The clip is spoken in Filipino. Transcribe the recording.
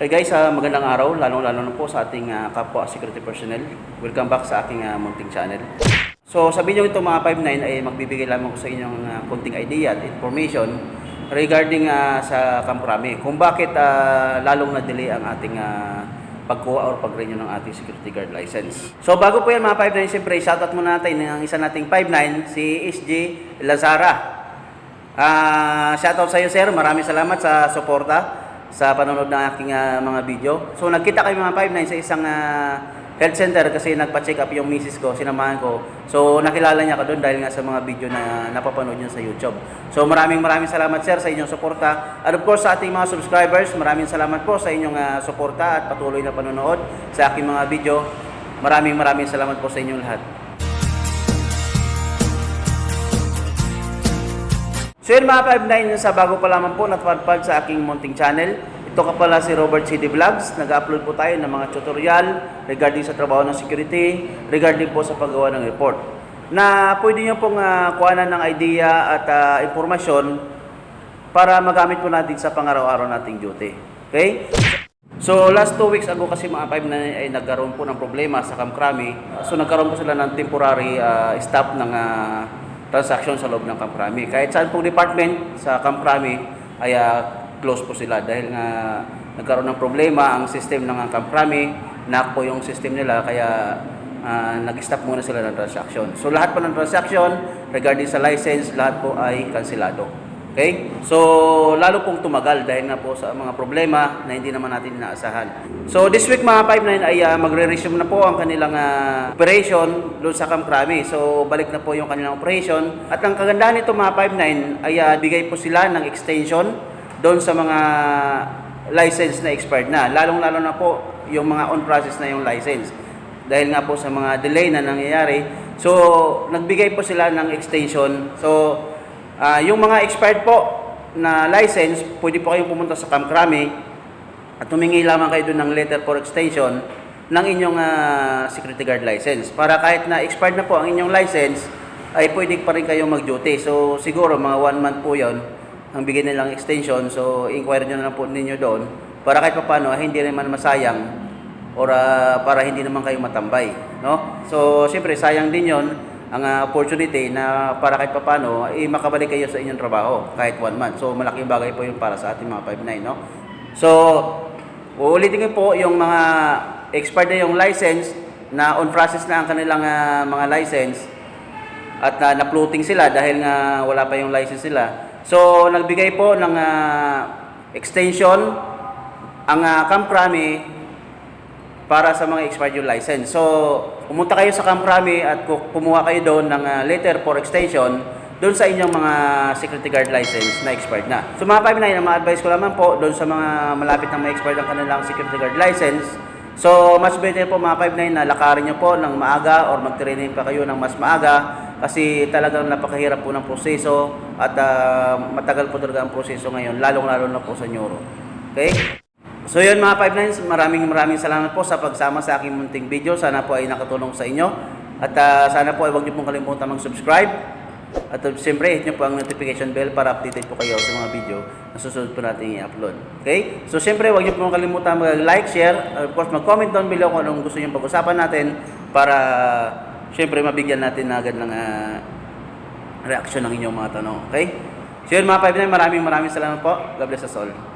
Hey guys, ah, magandang araw, lalong-lalo na po sa ating ah, kapwa security personnel. Welcome back sa aking ah, munting channel. So sa video ito mga 59 ay magbibigay lamang ko sa inyong ah, konting idea at information regarding ah, sa Kamprami. Kung bakit ah, lalong na-delay ang ating ah, pagkuha or pag-renew ng ating security guard license. So bago po yan mga 59, siyempre shoutout muna natin ng isa nating 59, si SG Lazara. Ah, shoutout sa iyo sir, maraming salamat sa suporta sa panonood ng aking ah, mga video. So nagkita kami mga 59 sa isang ah, health center kasi nagpa-check up yung misis ko, sinamahan ko. So nakilala niya ako doon dahil nga sa mga video na napapanood niya sa YouTube. So maraming maraming salamat sir sa inyong suporta. At of course sa ating mga subscribers, maraming salamat po sa inyong ah, suporta at patuloy na panonood sa aking mga video. Maraming maraming salamat po sa inyong lahat. So yun mga 59 sa bago pa lamang po natpadpad sa aking munting channel. Ito ka pala si Robert CD Vlogs. Nag-upload po tayo ng mga tutorial regarding sa trabaho ng security, regarding po sa paggawa ng report. Na pwede nyo pong uh, kuhanan ng idea at ah, impormasyon para magamit po natin sa pangaraw-araw nating duty. Okay? So last two weeks ago kasi mga 5 na ay nagkaroon po ng problema sa Kamkrami. So nagkaroon po sila ng temporary ah, stop ng ah, transaction sa loob ng Kamkrami. Kahit saan pong department sa Kamkrami ay ah, close po sila dahil nga nagkaroon ng problema ang system ng Kamkrami, knock po yung system nila kaya ah, nag-stop muna sila ng transaction. So lahat po ng transaction regarding sa license, lahat po ay kansilado. Okay? So, lalo pong tumagal dahil nga po sa mga problema na hindi naman natin inaasahan. So, this week mga 5-9 ay ah, magre-resume na po ang kanilang ah, operation doon sa Kamkrami. So, balik na po yung kanilang operation. At ang kagandahan nito mga 5-9 ay ah, bigay po sila ng extension doon sa mga license na expired na. Lalong-lalo na po yung mga on-process na yung license. Dahil nga po sa mga delay na nangyayari. So, nagbigay po sila ng extension. So, Ah, yung mga expired po na license, pwede po kayong pumunta sa Kamkrami at humingi lamang kayo doon ng letter for extension ng inyong ah, security guard license. Para kahit na expired na po ang inyong license, ay pwede pa rin kayong mag-duty. So siguro mga one month po yon ang bigyan nilang extension. So inquire nyo na lang po ninyo doon para kahit pa paano hindi naman masayang or ah, para hindi naman kayo matambay. No? So siyempre sayang din yon ang ah, opportunity na para kahit papano eh, makabalik kayo sa inyong trabaho kahit one month. So malaking bagay po yun para sa ating mga 5-9, no? So, uulitin ko po yung mga expired na yung license na on process na ang kanilang ah, mga license at na na-floating sila dahil nga wala pa yung license sila. So, nagbigay po ng ah, extension ang uh, Kamprami para sa mga expired yung license. So, pumunta kayo sa Kamprami at ku- kumuha kayo doon ng ah, letter for extension doon sa inyong mga security guard license na expired na. So mga 5 na ma-advise ko lamang po doon sa mga malapit na may expired ang kanilang security guard license. So mas better po mga 5 na lakarin nyo po ng maaga or mag-training pa kayo ng mas maaga kasi talagang napakahirap po ng proseso at ah, matagal po talaga ang proseso ngayon, lalong-lalo na po sa Neuro. Okay? So yun mga 59, maraming maraming salamat po sa pagsama sa aking munting video. Sana po ay nakatulong sa inyo. At ah, sana po ay huwag niyo pong kalimutan mag-subscribe. At uh, siyempre, hit niyo po ang notification bell para updated po kayo sa mga video na susunod po natin i-upload. Okay? So siyempre, huwag niyo pong kalimutan mag-like, share, of course mag-comment down below kung anong gusto niyo pag-usapan natin para siyempre mabigyan natin na agad ng ah, reaction ng inyong mga tanong. Okay? So yun mga 59, maraming maraming salamat po. God bless us all.